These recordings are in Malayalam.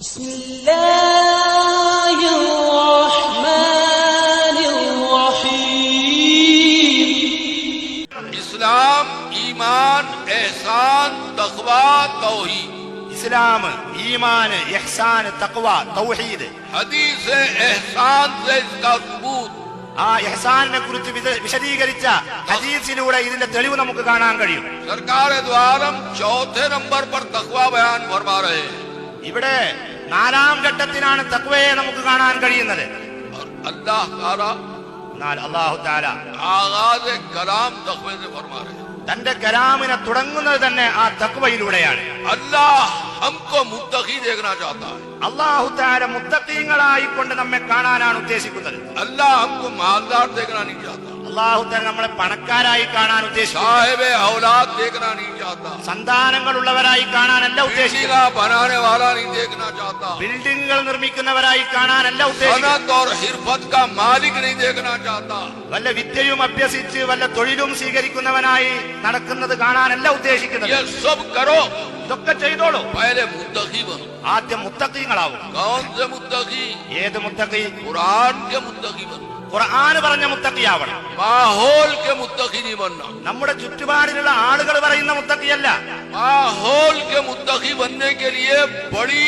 بسم الله الرحمن ഇസ്ലാം ഈമാൻ ഇഹ്സാൻ തഖ്വ തൗഹീദ്. ഇസ്ലാം ഈമാൻ ഇഹ്സാൻ തഖ്വ തൗഹീദ്. ഹദീസ് ഇഹ്സാൻ ഇസ്കാ സുബൂത് ആ ഇഹ്സാനിനെ കുറിച്ച് വിശദീകരിച്ച ഹദീസിലൂടെ ഇതിന്റെ തെളിവ് നമുക്ക് കാണാൻ കഴിയും. സർക്കാർ ദ്വാരം ചോത്തേ നമ്പർ പർ തഖ്വ ബയാൻ ഫർമാ രഹേ ഇവിടെ നാലാം ഘട്ടത്തിനാണ് തക്വയെ നമുക്ക് കാണാൻ കഴിയുന്നത്. തന്റെ കലാമിനെ തുടങ്ങുന്നത് തന്നെ ആ തക്വയിലൂടെയാണ്. അള്ളാഹു മുത്തഖീങ്ങളായി കൊണ്ട് നമ്മെ കാണാനാണ് ഉദ്ദേശിക്കുന്നത്. അല്ലാഹ് അള്ളാഹു തന്നെ നമ്മളെ പണക്കാരായി കാണാൻ ഉദ്ദേശിക്കുന്നു. സന്താനങ്ങളുള്ളവരായി കാണാനല്ല ഉദ്ദേശിക്കുന്നു ബിൽഡിംഗുകൾ നിർമ്മിക്കുന്നവരായി കാണാൻ കാണാനല്ല ഉദ്ദേശിക്കുന്നു വല്ല വിദ്യയും അഭ്യസിച്ച് വല്ല തൊഴിലും സ്വീകരിക്കുന്നവനായി നടക്കുന്നത് കാണാൻ കാണാനല്ല ഉദ്ദേശിക്കുന്നത്. ഇതൊക്കെ ചെയ്തോളൂ. ആദ്യം മുത്തക്കിങ്ങളാവും ഏത് മുത്തക്കി ഖുർആൻ മുത്തക്കി വരും ഖുർആന് പറഞ്ഞ മുത്തക്കിയാവണം माहौल के मुत्तकी नहीं बनना നമ്മുടെ ചുറ്റുപാടിലുള്ള ആളുകൾ പറയുന്ന മുത്തക്കിയല്ല माहौल के मुत्तकी बनने के लिए बड़ी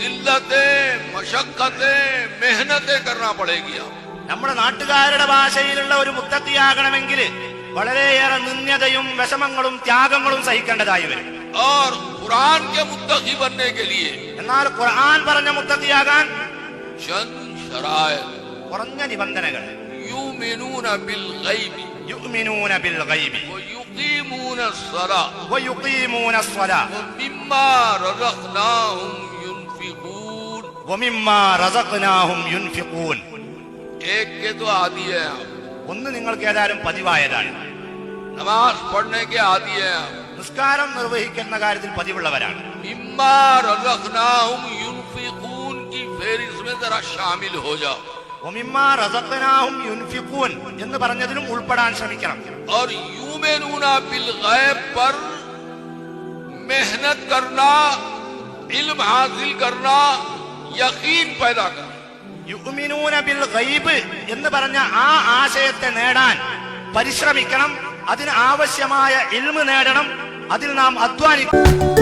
जिल्लतें मशक्कतें मेहनतें करना पड़ेगी आप നമ്മുടെ നാട്ടുകാരുടെ ഭാഷയിലുള്ള ഒരു മുത്തക്കിയാകണമെങ്കിൽ വളരെയേറെ നിന്ദ്യതയും വിഷമങ്ങളും ത്യാഗങ്ങളും സഹിക്കേണ്ടതായി വരും और कुरान के मुत्तकी बनने के लिए എന്നാൽ ഖുർആൻ പറഞ്ഞ മുത്തക്കിയാകാൻ चंद शराय കുറഞ്ഞ നിബന്ധനകൾ. ഒന്ന് നിങ്ങൾക്ക് ഏതായാലും പതിവായതാണ്. നമാസ് നിസ്കാരം നിർവഹിക്കുന്ന കാര്യത്തിൽ പതിവുള്ളവരാണ്. ഇമ്മാ റസഖ്നാഹും യുൻഫിഖൂൻ ഹോ എന്ന് പറഞ്ഞതിലും ഉൾപ്പെടാൻ ശ്രമിക്കണം और यूमिनूना बिल गैब पर मेहनत करना इल्म हासिल करना यकीन पैदा करना യുഅ്മിനൂന ബിൽ ഗൈബ് എന്ന് പറഞ്ഞ ആ ആശയത്തെ നേടാൻ പരിശ്രമിക്കണം അതിന് ആവശ്യമായ ഇൽമ് നേടണം അതിൽ നാം അധ്വാനിക്കണം